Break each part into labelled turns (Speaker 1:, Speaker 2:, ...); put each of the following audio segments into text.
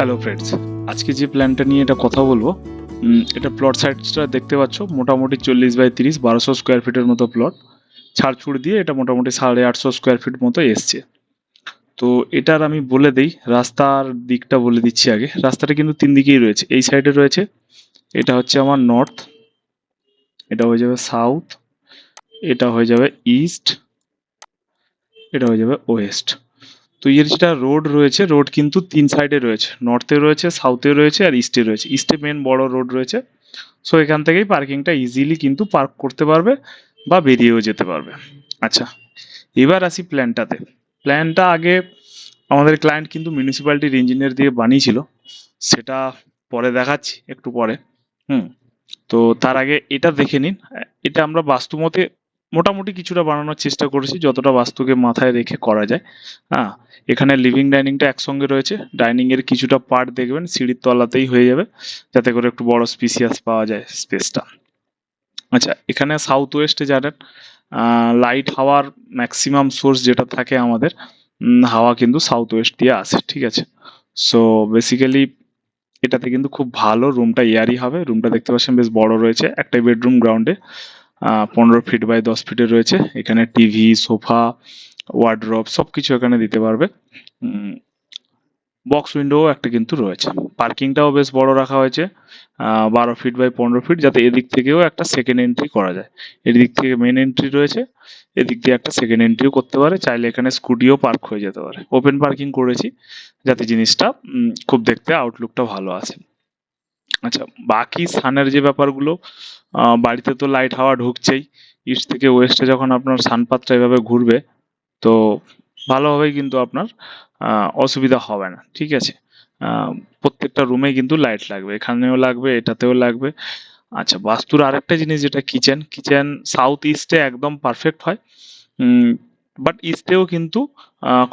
Speaker 1: Hello friends আজকে যে প্ল্যানটা নিয়ে এটা কথা বলব এটা প্লট সাইজটা দেখতে পাচ্ছ, মোটামুটি চল্লিশ বাই তিরিশ, বারোশো স্কোয়ার ফিটের মতো প্লট ছাড়ছুড় দিয়ে এটা মোটামুটি সাড়ে আটশো স্কোয়ার ফিট মতো এসছে। তো এটার আমি বলে দিই, রাস্তার দিকটা বলে দিচ্ছি আগে। রাস্তাটা কিন্তু তিন দিকেই রয়েছে। এই সাইডে রয়েছে, এটা হচ্ছে আমার নর্থ এটা হয়ে যাবে সাউথ এটা হয়ে যাবে ইস্ট এটা হয়ে যাবে ওয়েস্ট তো এর যেটা রোড রয়েছে রোড কিন্তু তিন সাইডে রয়েছে। নর্থে রয়েছে সাউথে রয়েছে আর ইস্টে রয়েছে। ইস্টে মেন বড় রোড রয়েছে। সো এখান থেকেই পার্কিংটা ইজিলি কিন্তু পার্ক করতে পারবে বা বেরিয়েও যেতে পারবে। আচ্ছা এবার আসি প্ল্যানটাতে প্ল্যানটা আগে আমাদের ক্লায়েন্ট কিন্তু মিউনিসিপ্যালিটির ইঞ্জিনিয়ার দিয়ে বানিয়েছিল। সেটা পরে দেখাচ্ছি, একটু পরে। হুম, তো তার আগে এটা দেখে নিন। এটা আমরা বাস্তুমতে মোটামুটি কিছুটা বানানোর চেষ্টা করেছি, যতটা বাস্তুকে মাথায় রেখে করা যায়। হ্যাঁ এখানে লিভিং ডাইনিংটা একসঙ্গে রয়েছে। ডাইনিংয়ের কিছুটা পার্ট দেখবেন, সিঁড়ির তলাতেই হয়ে যাবে, যাতে করে একটু বড় স্পিসিয়াস পাওয়া যায় স্পেসটা আচ্ছা এখানে সাউথ ওয়েস্টে জানেন লাইট হাওয়ার ম্যাক্সিমাম সোর্স যেটা থাকে আমাদের হাওয়া কিন্তু সাউথ ওয়েস্ট দিয়ে আসে, ঠিক আছে? সো বেসিক্যালি এটাতে কিন্তু খুব ভালো রুমটা এয়ারি হবে। রুমটা দেখতে পাচ্ছেন বেশ বড় রয়েছে একটাই বেডরুম গ্রাউন্ডে পনেরো ফিট বাই দশ ফিটে রয়েছে। এখানে টিভি সোফা ওয়ার্ড্রপ সব কিছু এখানে দিতে পারবে। বক্স উইন্ডো একটা কিন্তু রয়েছে। পার্কিংটাও বেশ বড় রাখা হয়েছে। বারো ফিট বাই পনেরো ফিট যাতে এদিক থেকেও একটা সেকেন্ড এন্ট্রি করা যায়। এদিক থেকে মেন এন্ট্রি রয়েছে। এদিক দিয়ে একটা সেকেন্ড এন্ট্রিও করতে পারে। চাইলে এখানে স্কুটিও পার্ক হয়ে যেতে পারে। ওপেন পার্কিং করেছি। যাতে জিনিসটা খুব দেখতে আউটলুকটা ভালো আসে আচ্ছা বাকি সানের যে ব্যাপারগুলো বাড়িতে তো লাইট হাওয়া ঢুকছেই। ইস্ট থেকে ওয়েস্টে যখন আপনার সানপাতটা এভাবে ঘুরবে, তো ভালোভাবেই কিন্তু আপনার অসুবিধা হবে না, ঠিক আছে? প্রত্যেকটা রুমে কিন্তু লাইট লাগবে, এখানেও লাগবে, এটাতেও লাগবে। আচ্ছা বাস্তুর আরেকটা জিনিস যেটা কিচেন কিচেন সাউথ ইস্টে একদম পারফেক্ট হয়। বাট ইস্টেও কিন্তু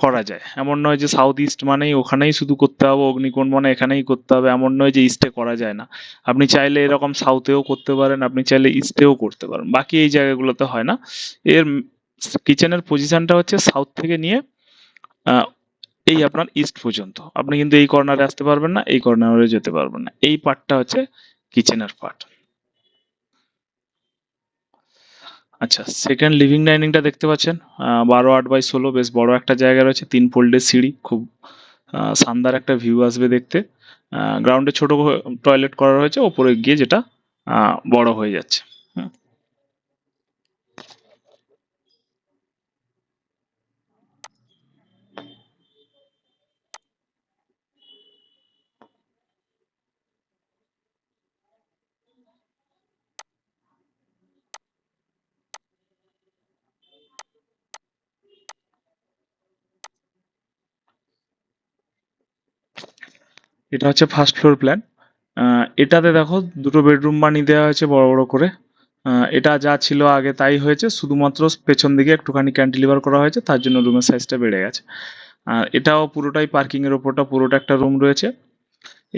Speaker 1: করা যায়। এমন নয় যে সাউথ ইস্ট মানেই ওখানেই শুধু করতে হবে, অগ্নিকোণ মানে এখানেই করতে হবে, এমন নয় যে ইস্টে করা যায় না। আপনি চাইলে এরকম সাউথেও করতে পারেন, আপনি চাইলে ইস্টেও করতে পারেন। বাকি এই জায়গাগুলোতে হয় না। এর কিচেনের পজিশনটা হচ্ছে সাউথ থেকে নিয়ে এই আপনার ইস্ট পর্যন্ত। আপনি কিন্তু এই কর্নারে আসতে পারবেন না, এই কর্নারে যেতে পারবেন না। এই পার্টটা হচ্ছে কিচেনের পার্ট আচ্ছা সেকেন্ড লিভিং ডাইনিংটা দেখতে পাচ্ছেন। বারো আট বাই ষোলো, বেশ বড় একটা জায়গা রয়েছে, তিন ফোল্ডের সিঁড়ি, খুব শানদার একটা ভিউ আসবে দেখতে। গ্রাউন্ডে ছোট টয়লেট করা রয়েছে, ওপরে গিয়ে যেটা বড় হয়ে যাচ্ছে। এটা হচ্ছে ফার্স্ট ফ্লোর প্ল্যান এটাতে দেখো দুটো বেডরুম বানিয়ে দেওয়া হয়েছে বড় বড় করে। এটা যা ছিল আগে তাই হয়েছে, শুধুমাত্র পেছন দিকে একটুখানি ক্যান্টিলিভার করা হয়েছে, তার জন্য রুমের সাইজটা বেড়ে গেছে। আর এটাও পুরোটাই পার্কিং এর ওপরটা পুরোটা একটা রুম রয়েছে।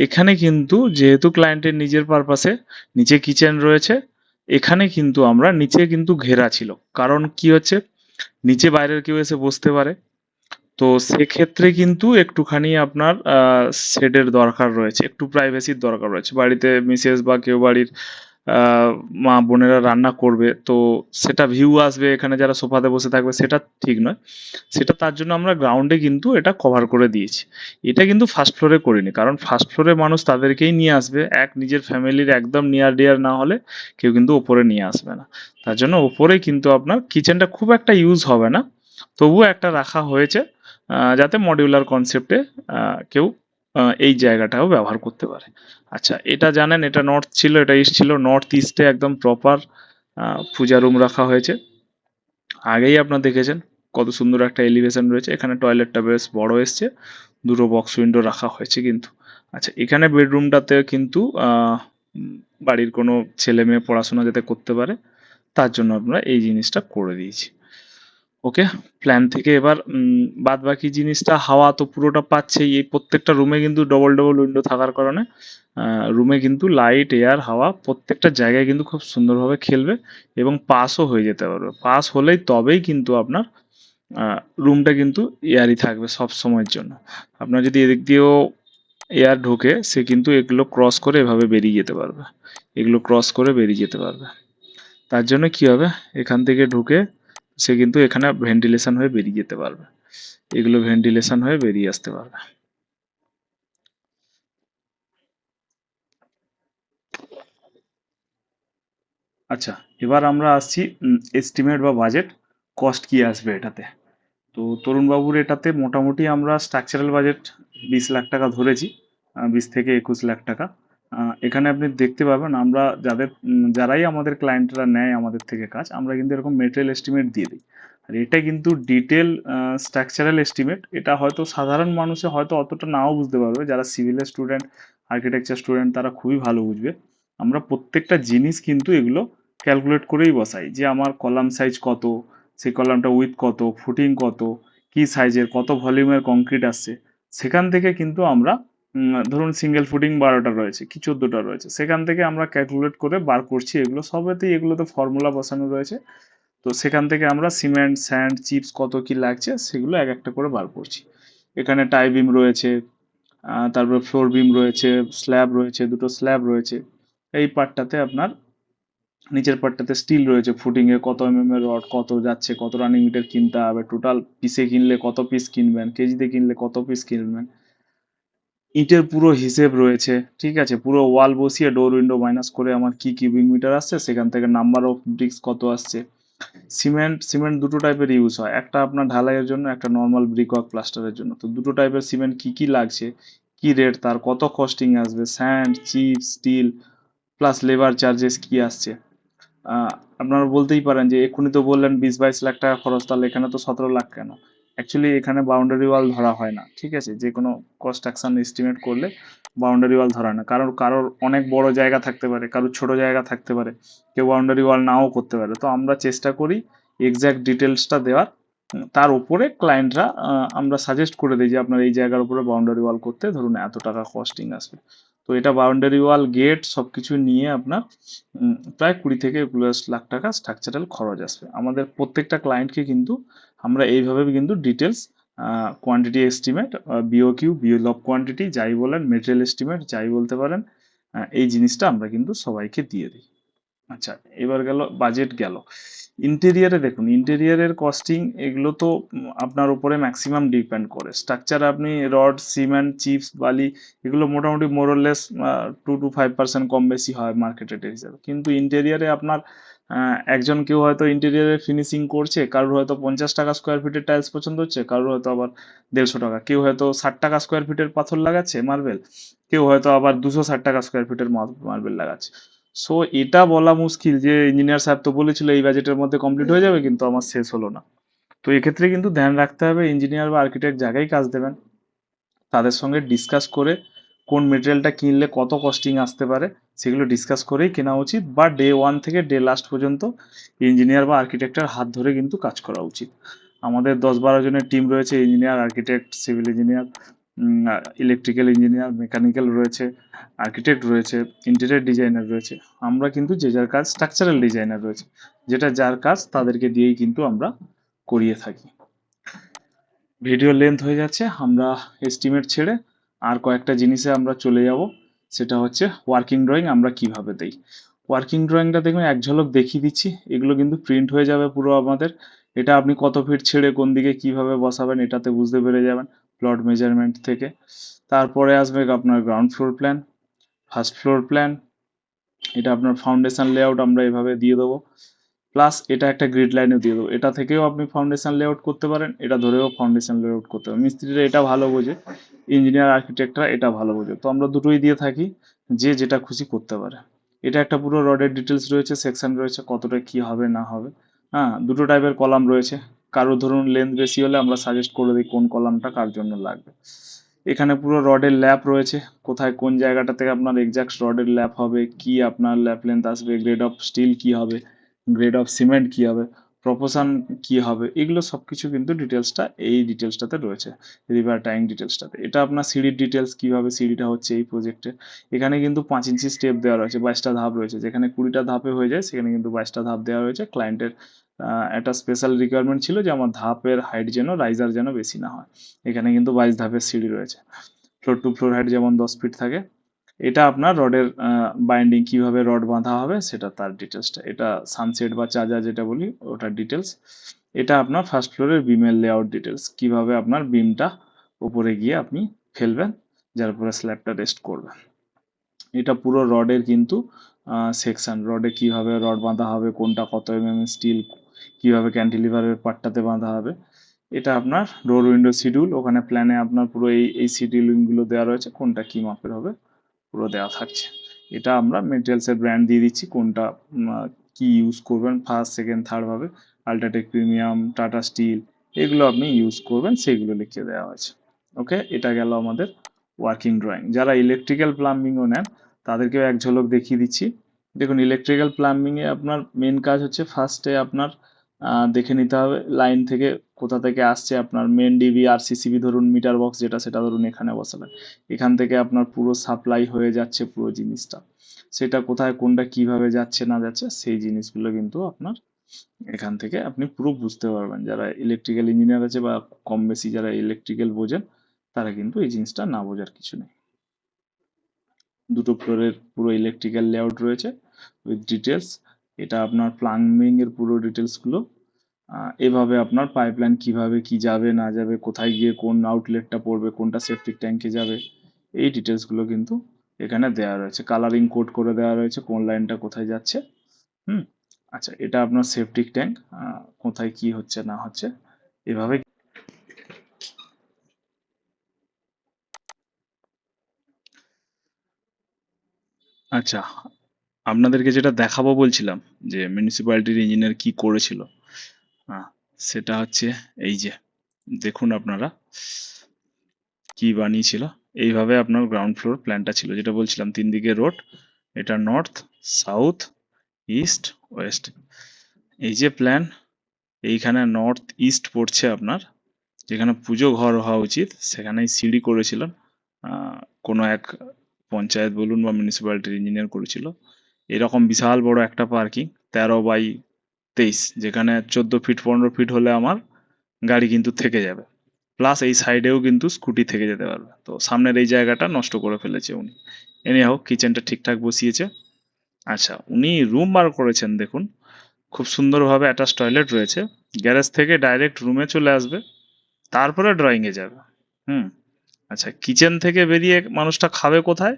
Speaker 1: এখানে কিন্তু যেহেতু ক্লায়েন্টের নিজের পারপাসে নিচে কিচেন রয়েছে, এখানে কিন্তু আমরা নিচে কিন্তু ঘেরা ছিল। কারণ কি হচ্ছে? নিচে বাইরের কেউ এসে বসতে পারে। তো সেক্ষেত্রে কিন্তু একটুখানি আপনার শেডের দরকার রয়েছে, একটু প্রাইভেসির দরকার রয়েছে। বাড়িতে মিসেস বা কেউ বাড়ির মা বোনেরা রান্না করবে, তো সেটা ভিউ আসবে এখানে যারা সোফাতে বসে থাকবে, সেটা ঠিক নয়। সেটা তার জন্য আমরা গ্রাউন্ডে কিন্তু এটা কভার করে দিয়েছি। এটা কিন্তু ফার্স্ট ফ্লোরে করিনি, কারণ ফার্স্ট ফ্লোরে মানুষ তাদেরকেই নিয়ে আসবে। এক নিজের ফ্যামিলির একদম নিয়ার ডিয়ার না হলে কেউ কিন্তু ওপরে নিয়ে আসবে না। তার জন্য ওপরে কিন্তু আপনার কিচেনটা খুব একটা ইউজ হবে না। তবুও একটা রাখা হয়েছে। যাতে মডিউলার কনসেপ্টে কেউ এই জায়গাটাও ব্যবহার করতে পারে। আচ্ছা এটা জানেন, এটা নর্থ ছিল, এটা ইস্ট ছিল নর্থ ইস্টে একদম প্রপার পূজা রুম রাখা হয়েছে। আগেই আপনার দেখেছেন, কত সুন্দর একটা এলিভেশন রয়েছে। এখানে টয়লেটটা বেশ বড় এসছে, দুটো বক্স উইন্ডো রাখা হয়েছে কিন্তু। আচ্ছা এখানে বেডরুমটাতে কিন্তু বাড়ির কোনো ছেলে মেয়ে পড়াশোনা যাতে করতে পারে, তার জন্য আমরা এই জিনিসটা করে দিয়েছি। ওকে? প্ল্যান থেকে এবার বাদ বাকি জিনিসটা হাওয়া তো পুরোটা পাচ্ছেই। এই প্রত্যেকটা রুমে কিন্তু ডবল ডবল উইন্ডো থাকার কারণে রুমে কিন্তু লাইট এয়ার হাওয়া প্রত্যেকটা জায়গায় কিন্তু খুব সুন্দরভাবে খেলবে এবং পাসও হয়ে যেতে পারবে। পাস হলেই তবেই কিন্তু আপনার রুমটা কিন্তু এয়ারই থাকবে সব সময়ের জন্য। আপনার যদি এদিক দিয়েও এয়ার ঢোকে, সে কিন্তু এগুলো ক্রস করে এভাবে বেরিয়ে যেতে পারবে। এগুলো ক্রস করে বেরিয়ে যেতে পারবে। তার জন্য কি হবে? এখান থেকে ঢুকে সে কিন্তু এখানে ভেন্টিলেশন হয়ে বেরিয়ে যেতে পারবে। এগুলো ভেন্টিলেশন হয়ে বেরিয়ে আসতে পারবে। আচ্ছা এবার আমরা আসছি এস্টিমেট বা বাজেট কস্ট কি আসবে এটাতে? তো তরুণবাবুর এটাতে মোটামুটি আমরা স্ট্রাকচারাল বাজেট বিশ লাখ টাকা ধরেছি বিশ থেকে একুশ লাখ টাকা। এখানে আপনি দেখতে পাবেন আমরা যাদের যারাই আমাদের ক্লায়েন্টরা নেয় আমাদের থেকে কাজ, আমরা কিন্তু এরকম মেটেরিয়াল এস্টিমেট দিয়ে দিই। আর এটা কিন্তু ডিটেল স্ট্রাকচারাল এস্টিমেট এটা হয়তো সাধারণ মানুষে হয়তো অতটা নাও বুঝতে পারবে। যারা সিভিলের স্টুডেন্ট আর্কিটেকচার স্টুডেন্ট তারা খুবই ভালো বুঝবে। আমরা প্রত্যেকটা জিনিস কিন্তু এগুলো ক্যালকুলেট করেই বসাই যে আমার কলাম সাইজ কত, সেই কলামটা উইথ কত ফুটিং কত, কি সাইজের কত ভলিউমের কংক্রিট আসছে। সেখান থেকে কিন্তু আমরা ধরুন সিঙ্গেল ফুটিং বারোটা রয়েছে, কি চোদ্দোটা রয়েছে, সেখান থেকে আমরা ক্যালকুলেট করে বার করছি এগুলো, সবেতেই এগুলোতে ফর্মুলা বসানো রয়েছে। তো সেখান থেকে আমরা সিমেন্ট স্যান্ড চিপস কত কি লাগছে, সেগুলো এক একটা করে বার করছি। এখানে টাই বিম রয়েছে তারপরে ফ্লোর বিম রয়েছে স্ল্যাব রয়েছে, দুটো স্ল্যাব রয়েছে। এই পার্টটাতে আপনার, নিচের পার্টটাতে স্টিল রয়েছে ফুটিং কত এম এম এর রড কত যাচ্ছে, কত রানিং মিটার কিনতে হবে টোটাল পিসে কিনলে কত পিস কিনবেন, কেজিতে কিনলে কত পিস কিনবেন ইটের পুরো হিসেব রয়েছে, ঠিক আছে? পুরো ওয়াল বসিয়ে ডোর উইন্ডো মাইনাস করে আমার কি কিউবিক মিটার আসছে, সেখান থেকে নাম্বার অফ ব্রিক্স কত আসছে। সিমেন্ট সিমেন্ট দুটো টাইপের ইউজ হয়, একটা আপনার ঢালাইয়ের জন্য, একটা নর্মাল ব্রিক ওয়ার্ক প্লাস্টারের জন্য। তো দুটো টাইপের সিমেন্ট কি কি লাগছে, কি রেট তার কত কস্টিং আসবে? Sand chip steel plus labour charges কি আসছে? আপনারা বলতেই পারেন যে এক্ষুনি তো বললেন বিশ বাইশ লাখ টাকা খরচ, তাহলে এখানে তো সতেরো লাখ কেন? অ্যাকচুয়ালি এখানে বাউন্ডারি ওয়াল ধরা হয় না, ঠিক আছে? যে কোনো কনস্ট্রাকশন এস্টিমেট করলে বাউন্ডারি ওয়াল ধরা না। কারোর কারোর অনেক বড় জায়গা থাকতে পারে, কারোর ছোট জায়গা থাকতে পারে, কেউ বাউন্ডারি ওয়াল নাও করতে পারে। তো আমরা চেষ্টা করি এক্স্যাক্ট ডিটেলসটা দেওয়ার, তার উপরে ক্লায়েন্টরা আমরা সাজেস্ট করে দিই যে আপনার এই জায়গার উপরে বাউন্ডারি ওয়াল করতে ধরুন এত টাকা কস্টিং আসবে। তো এটা বাউন্ডারি ওয়াল গেট সব কিছু নিয়ে আপনার প্রায় কুড়ি থেকে একুশ লাখ টাকা স্ট্রাকচারাল খরচ আসবে। আমাদের প্রত্যেকটা ক্লায়েন্টকে কিন্তু আমরা এইভাবে কিন্তু details quantity estimate B O Q bill of quantity যাই বলেন মেটেরিয়াল এস্টিমেট যাই বলতে পারেন এই জিনিসটা আমরা কিন্তু সবাইকে দিয়ে দিই। আচ্ছা এবার গেল বাজেট গেল। ইন্টেরিয়ারে দেখুন ইন্টেরিয়ারের কস্টিং এগুলো তো আপনার উপরে ম্যাক্সিমাম ডিপেন্ড করে। স্ট্রাকচার আপনি রড সিমেন্ট চিপস বালি, এগুলো মোটামুটি more less two to five percent কম বেশি হয় মার্কেট হিসাবে। কিন্তু ইন্টেরিয়ারে আপনার একজন কেউ হয়তো ইন্টেরিয়ারে ফিনিশিং করছে, কারোর হয়তো পঞ্চাশ টাকা স্কোয়ার ফিটের টাইলস পছন্দ হচ্ছে, কারোর হয়তো আবার দেড়শো টাকা। কেউ হয়তো ষাট টাকা স্কোয়ার ফিটের পাথর লাগাচ্ছে মার্বেল কেউ হয়তো আবার দুশো ষাট টাকা স্কোয়ার ফিটের মার্বেল লাগাচ্ছে। সো এটা বলা মুশকিল যে ইঞ্জিনিয়ার সাহেব তো বলেছিল, এই বাজেটের মধ্যে কমপ্লিট হয়ে যাবে, কিন্তু আমার শেষ হলো না। তো এক্ষেত্রে কিন্তু ধ্যান রাখতে হবে ইঞ্জিনিয়ার বা আর্কিটেক্ট জায়গায় কাজ দেবেন, তাদের সঙ্গে ডিসকাস করে কোন মেটেরিয়ালটা কিনলে কত কস্টিং আসতে পারে, সেগুলো ডিসকাস করেই কেনা উচিত। বা ডে ওয়ান থেকে ডে লাস্ট পর্যন্ত ইঞ্জিনিয়ার বা আর্কিটেক্টের হাত ধরে কিন্তু কাজ করা উচিত। আমাদের দশ বারো জনের টিম রয়েছে engineer architect civil engineer electrical engineer mechanical রয়েছে আর্কিটেক্ট রয়েছে ইন্টেরিয়ার ডিজাইনার রয়েছে। আমরা কিন্তু যে যার কাজ স্ট্রাকচারাল ডিজাইনার রয়েছে, যেটা যার কাজ তাদেরকে দিয়েই কিন্তু আমরা করিয়ে থাকি। ভিডিও লেন্থ হয়ে যাচ্ছে, আমরা এস্টিমেট ছেড়ে আর কয়েকটা জিনিসে আমরা চলে যাব। সেটা হচ্ছে ওয়ার্কিং ড্রয়িং আমরা কীভাবে দেই। ওয়ার্কিং ড্রয়িংটা দেখুন, এক ঝলক দেখিয়ে দিচ্ছি। এগুলো কিন্তু প্রিন্ট হয়ে যাবে পুরো আমাদের। এটা আপনি কত ফিট ছেড়ে কোন দিকে কীভাবে বসাবেন এটাতে বুঝতে পেরে যাবেন প্লট মেজারমেন্ট থেকে। তারপরে আসবে আপনার ground floor plan first floor plan এটা আপনার ফাউন্ডেশন লেআউট আমরা এভাবে দিয়ে দেবো। প্লাস এটা একটা গ্রিড লাইনে দিয়ে দেবো। এটা থেকেও আপনি ফাউন্ডেশন লেআউট করতে পারেন, এটা ধরেও ফাউন্ডেশন লেআউট করতে পারেন। মিস্ত্রিরা এটা ভালো বোঝে। ইঞ্জিনিয়ার আর্কিটেক্টরা এটা ভালো বোঝে। তো আমরা দুটোই দিয়ে থাকি, যে যেটা খুশি করতে পারে। এটা একটা পুরো রডের ডিটেলস রয়েছে সেকশন রয়েছে, কতটা কি হবে, না হবে। হ্যাঁ দুটো টাইপের কলাম রয়েছে। কারও ধরুন লেন্থ বেশি হলে আমরা সাজেস্ট করে দিই কোন কলামটা কার জন্য লাগবে। এখানে পুরো রডের ল্যাপ রয়েছে। কোথায় কোন জায়গাটা থেকে আপনার এক্সাক্ট রডের ল্যাপ হবে, কি আপনার ল্যাপ লেন্থ আসবে গ্রেড অফ স্টিল কি হবে গ্রেড অফ সিমেন্ট কি হবে। প্রপোশন কি হবে, এগুলো সব কিছু কিন্তু ডিটেলসটা এই ডিটেলসটাতে রয়েছে, রিভার ট্যাঙ্ক ডিটেলসটাতে এটা আপনার সিঁড়ির ডিটেলস কীভাবে সিঁড়িটা হচ্ছে এই প্রজেক্টে। এখানে কিন্তু পাঁচ ইঞ্চি স্টেপ দেওয়া রয়েছে, বাইশটা ধাপ রয়েছে। যেখানে কুড়িটা ধাপে হয়ে যায়, সেখানে কিন্তু বাইশটা ধাপ দেওয়া রয়েছে। ক্লায়েন্টের একটা স্পেশাল রিকোয়ারমেন্ট ছিল যে আমার ধাপের হাইট যেন, রাইজার যেন বেশি না হয়। এখানে কিন্তু বাইশ ধাপের সিঁড়ি রয়েছে। ফ্লোর টু ফ্লোর হাইট যেমন দশ ফিট থাকে এটা আপনার রডের বাইন্ডিং কীভাবে রড বাঁধা হবে সেটা তার ডিটেলসটা এটা সানসেট বা চার্জার যেটা বলি, ওটার ডিটেলস এটা আপনার ফার্স্ট ফ্লোরের বিমের লেআউট ডিটেলস কীভাবে আপনার বিমটা উপরে গিয়ে আপনি ফেলবেন, যার উপরে স্ল্যাবটা রেস্ট করবেন। এটা পুরো রডের কিন্তু সেকশন রডে কীভাবে রড বাঁধা হবে, কোনটা কত এম এমএম স্টিল কীভাবে ক্যান্টিলিভারের পার্টটাতে বাঁধা হবে। এটা আপনার ডোর উইন্ডো শিডিউল ওখানে প্ল্যানে আপনার পুরো এই এই শিডিউলিংগুলো দেওয়া রয়েছে, কোনটা কী মাপের হবে পুরো দেওয়া থাকছে। এটা আমরা মেটেরিয়ালসের ব্র্যান্ড দিয়ে দিচ্ছি, কোনটা কি ইউজ করবেন ফার্স্ট সেকেন্ড থার্ড ভাবে। আল্ট্রাটেক প্রিমিয়াম টাটা স্টিল এগুলো আপনি ইউজ করবেন, সেগুলো লিখে দেওয়া হয়েছে। ওকে এটা গেল আমাদের ওয়ার্কিং ড্রয়িং যারা ইলেকট্রিক্যাল প্লাম্বিংও নেন, তাদেরকেও এক ঝলক দেখিয়ে দিচ্ছি। দেখুন ইলেকট্রিক্যাল প্লাম্বিংয়ে আপনার মেন কাজ হচ্ছে ফার্স্টে আপনার দেখে নিতে হবে লাইন থেকে কোথা থেকে আসছে আপনার মেন ডিবি আর সিসিবি ধরুন মিটার বক্স যেটা, সেটা ধরুন এখানে বসালেন। এখান থেকে আপনার পুরো সাপ্লাই হয়ে যাচ্ছে পুরো জিনিসটা। সেটা কোথায়, কোনটা, কীভাবে যাচ্ছে, না যাচ্ছে, সেই জিনিসগুলো কিন্তু আপনার এখান থেকে আপনি পুরো বুঝতে পারবেন। যারা ইলেকট্রিক্যাল ইঞ্জিনিয়ার আছে বা কম বেশি যারা ইলেকট্রিক্যাল বোঝেন, তারা কিন্তু এই জিনিসটা না বোঝার কিছু নেই। দুটো ফ্লোরের পুরো ইলেকট্রিক্যাল লেআউট রয়েছে উইথ ডিটেলস এটা আপনার প্লাম্বিং এর পুরো ডিটেলসগুলো এভাবে আপনার পাইপলাইন কীভাবে কি যাবে, না যাবে, কোথায় গিয়ে কোন আউটলেটটা পড়বে, কোনটা সেফটিক ট্যাঙ্কে যাবে, এই ডিটেলসগুলো কিন্তু এখানে দেওয়া রয়েছে। কালারিং কোড করে দেওয়া রয়েছে কোন লাইনটা কোথায় যাচ্ছে। হুম? আচ্ছা এটা আপনার সেফটিক ট্যাঙ্ক কোথায় কি হচ্ছে, না হচ্ছে, এভাবে আচ্ছা আপনাদেরকে যেটা দেখাবো বলছিলাম যে মিউনিসিপ্যালিটির ইঞ্জিনিয়ার কি করেছিল সেটা হচ্ছে এই যে, দেখুন আপনারা কি বানিয়েছিল। এইভাবে আপনার গ্রাউন্ড ফ্লোর প্ল্যানটা ছিল, যেটা বলছিলাম তিন দিকে রোড এটা নর্থ সাউথ ইস্ট ওয়েস্ট এই যে প্ল্যান এইখানে নর্থ ইস্ট পড়ছে আপনার। যেখানে পুজো ঘর হওয়া উচিত, সেখানেই সিঁড়ি করেছিলেন। কোনো এক পঞ্চায়েত বলুন বা মিউনিসিপ্যালিটির ইঞ্জিনিয়ার করেছিল। এরকম বিশাল বড় একটা পার্কিং তেরো বাই তেইশ, যেখানে চোদ্দ ফিট পনেরো ফিট হলে আমার গাড়ি কিন্তু থেকে যাবে। প্লাস এই সাইডেও কিন্তু স্কুটি থেকে যেতে পারবে। তো সামনের এই জায়গাটা নষ্ট করে ফেলেছে উনি। এনে হোক কিচেনটা ঠিকঠাক বসিয়েছে। আচ্ছা উনি রুম বার করেছেন, দেখুন। খুব সুন্দরভাবে অ্যাটাচ টয়লেট রয়েছে। গ্যারেজ থেকে ডাইরেক্ট রুমে চলে আসবে। তারপরে ড্রয়িংয়ে যাবে। হুম। আচ্ছা কিচেন থেকে বেরিয়ে মানুষটা খাবে কোথায়?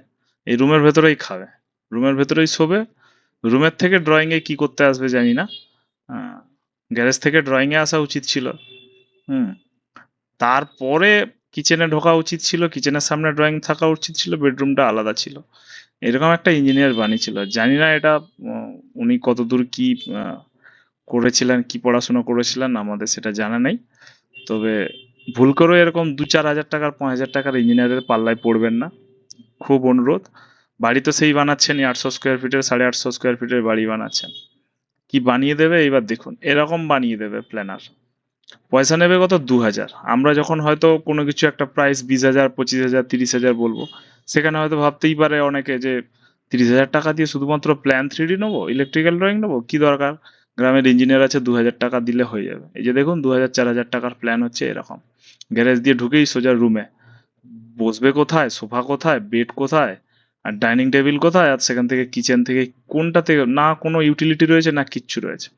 Speaker 1: এই রুমের ভেতরেই খাবে। রুমের ভেতরেই শোবে। রুমের থেকে ড্রয়িংয়ে কি করতে আসবে জানি না। গ্যারেজ থেকে ড্রয়িংয়ে আসা উচিত ছিল। হুম, তারপরে কিচেনে ঢোকা উচিত ছিল কিচেনের সামনে ড্রয়িং থাকা উচিত ছিল বেডরুমটা আলাদা ছিল। এরকম একটা ইঞ্জিনিয়ার বানিয়েছিল জানি না এটা উনি কতদূর কি করেছিলেন, কি পড়াশোনা করেছিলেন, আমাদের সেটা জানা নেই। তবে ভুল করে এরকম দু চার হাজার টাকার, পাঁচ হাজার টাকার ইঞ্জিনিয়ারের পাল্লায় পড়বেন না। খুব অনুরোধ। বাড়ি তো সেই বানাচ্ছেন আটশো স্কোয়ার ফিটের সাড়ে আটশো স্কোয়ার ফিটের বাড়ি বানাচ্ছেন। কি বানিয়ে দেবে? এবার দেখুন, এরকম বানিয়ে দেবে প্ল্যানার পয়সা নেবে কত? দু হাজার আমরা যখন হয়তো কোনো কিছু একটা প্রাইস বিশ হাজার, পঁচিশ হাজার, তিরিশ হাজার বলব, সেখানে হয়তো ভাবতেই পারে অনেকে যে, তিরিশ হাজার টাকা দিয়ে শুধুমাত্র প্ল্যান থ্রি ডি নেব? ইলেকট্রিক্যাল ড্রয়িং নেব? কি দরকার? গ্রামের ইঞ্জিনিয়ার আছে দু হাজার টাকা দিলে হয়ে যাবে। এই যে দেখুন দু হাজার চার হাজার টাকার প্ল্যান হচ্ছে এরকম। গ্যারেজ দিয়ে ঢুকেই সোজা রুমে বসবে কোথায়? সোফা কোথায়? বেড কোথায়? আর ডাইনিং টেবিল কোথায়? আর সেখান থেকে কিচেন থেকে কোনটা থেকে? না, কোনো ইউটিলিটি রয়েছে না কিচ্ছু রয়েছে?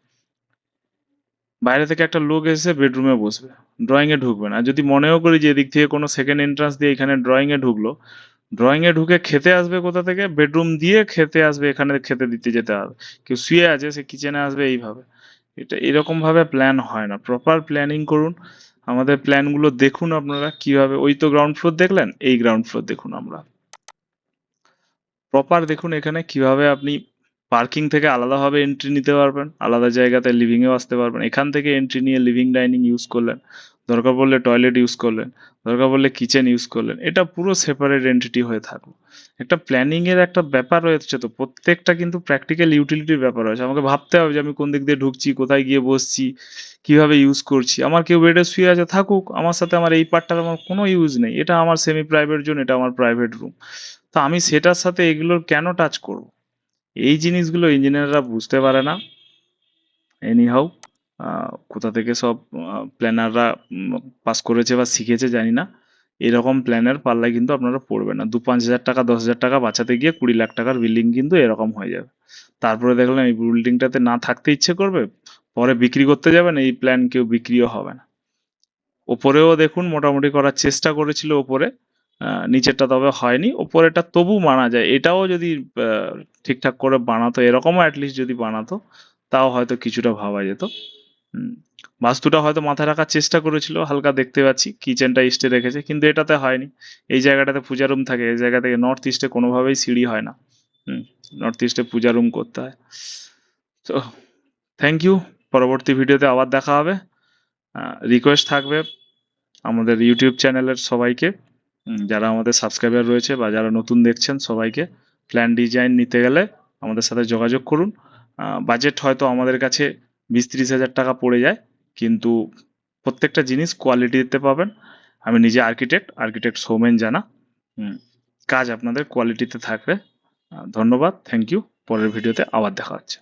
Speaker 1: বাইরে থেকে একটা লোক এসে বেডরুমে বসবে ড্রয়িং এ ঢুকবে না। যদি মনেও করি যে এদিক থেকে কোনো সেকেন্ড এন্ট্রান্স দিয়ে এখানে ড্রয়িং এ ঢুকলো ড্রয়িং এ ঢুকে খেতে আসবে কোথা থেকে? বেডরুম দিয়ে খেতে আসবে, এখানে খেতে দিতে যেতে হবে। কেউ শুয়ে আছে, সে কিচেনে আসবে এইভাবে। এটা এরকম ভাবে প্ল্যান হয় না। প্রপার প্ল্যানিং করুন। আমাদের প্ল্যানগুলো দেখুন আপনারা কীভাবে। ওই তো গ্রাউন্ড ফ্লোর দেখলেন? এই গ্রাউন্ড ফ্লোর দেখুন আমরা। প্রপার দেখুন এখানে কীভাবে আপনি পার্কিং থেকে আলাদাভাবে এন্ট্রি নিতে পারবেন, আলাদা জায়গাতে লিভিং এও আসতে পারবেন। এখান থেকে এন্ট্রি নিয়ে লিভিং ডাইনিং ইউজ করলেন, দরকার পড়লে টয়লেট ইউজ করলেন, দরকার পড়লে কিচেন ইউজ করলেন, এটা পুরো সেপারেট এন্টিটি হয়ে থাকল। একটা প্ল্যানিংয়ের একটা ব্যাপার রয়েছে তো, প্রত্যেকটা কিন্তু প্র্যাকটিক্যাল ইউটিলিটির ব্যাপার রয়েছে। আমাকে ভাবতে হবে যে আমি কোন দিক দিয়ে ঢুকছি, কোথায় গিয়ে বসছি, কীভাবে ইউজ করছি। আমার কেউ বেডে শুয়ে আছে, থাকুক, আমার সাথে আমার এই পার্টটার আমার কোনো ইউজ নেই। এটা আমার সেমি প্রাইভেট জোন এটা আমার প্রাইভেট রুম তো আমি সেটার সাথে এগুলোর কেন টাচ করব? এই জিনিসগুলো ইঞ্জিনিয়াররা বুঝতে পারে না। এনি হাউ কোথা থেকে সব প্ল্যানাররা পাস করেছে বা শিখেছে জানি না। এরকম প্ল্যানের পাল্লায় কিন্তু আপনারা পড়বে না। দু পাঁচ হাজার টাকা, দশ হাজার টাকা বাঁচাতে গিয়ে কুড়ি লাখ টাকার বিল্ডিং কিন্তু এরকম হয়ে যাবে। তারপরে দেখলেন এই বিল্ডিংটাতে না থাকতে ইচ্ছে করবে, পরে বিক্রি করতে যাবেন, এই প্ল্যান কেউ বিক্রিও হবে না। ওপরেও দেখুন, মোটামুটি করার চেষ্টা করেছিল ওপরে। নিচেরটা তবে হয়নি ওপরেটা তবু মানা যায়। এটাও যদি ঠিকঠাক করে বানাতো, এরকমও অ্যাটলিস্ট যদি বানাতো, তাও হয়তো কিছুটা ভাবা যেত। বাস্তুটা হয়তো মাথায় রাখার চেষ্টা করেছিল, হালকা দেখতে পাচ্ছি, কিচেনটা ইস্টে রেখেছে, কিন্তু এটাতে হয়নি। এই জায়গাটাতে পূজা রুম থাকে, এই জায়গা থেকে নর্থ ইস্টে কোনোভাবেই সিঁড়ি হয় না। নর্থ ইস্টে পূজা রুম করতে হয়। তো থ্যাংক ইউ পরবর্তী ভিডিওতে আবার দেখা হবে। রিকোয়েস্ট থাকবে আমাদের ইউটিউব চ্যানেলের সবাইকে। যারা আমাদের সাবস্ক্রাইবার রয়েছে বা যারা নতুন দেখছেন সবাইকে প্ল্যান ডিজাইন নিতে গেলে আমাদের সাথে যোগাযোগ করুন। বাজেট হয়তো আমাদের কাছে বিশ ত্রিশ হাজার টাকা পড়ে যায়, কিন্তু প্রত্যেকটা জিনিস কোয়ালিটিতে পাবেন। আমি নিজে আর্কিটেক্ট আর্কিটেক্ট সৌমেন জানা। কাজ আপনাদের কোয়ালিটিতে থাকবে। ধন্যবাদ থ্যাংক ইউ পরের ভিডিওতে আবার দেখা হচ্ছে।